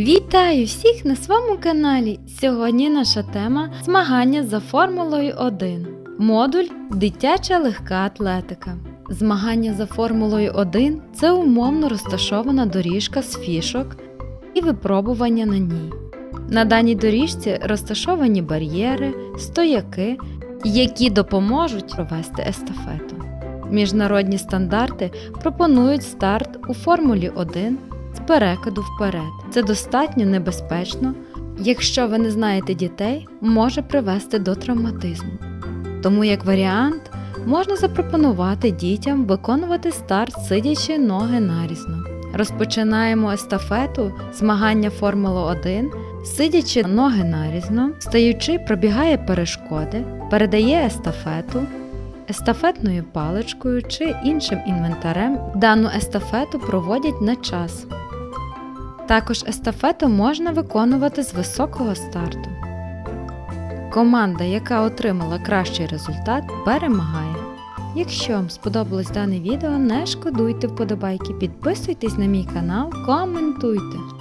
Вітаю всіх на своєму каналі. Сьогодні наша тема змагання за Формулою 1. Модуль Дитяча легка атлетика. Змагання за Формулою 1 це умовно розташована доріжка з фішок і випробування на ній. На даній доріжці розташовані бар'єри, стояки, які допоможуть провести естафету. Міжнародні стандарти пропонують старт у Формулі 1 з перекиду вперед. Це достатньо небезпечно, якщо ви не знаєте дітей, може привести до травматизму. Тому, як варіант, можна запропонувати дітям виконувати старт, сидячи ноги нарізно. Розпочинаємо естафету змагання Формула 1, сидячи ноги нарізно, стаючи, пробігає перешкоди, передає естафету, естафетною паличкою чи іншим інвентарем дану естафету проводять на час. Також естафету можна виконувати з високого старту. Команда, яка отримала кращий результат, перемагає. Якщо вам сподобалось дане відео, не шкодуйте вподобайки, підписуйтесь на мій канал, коментуйте.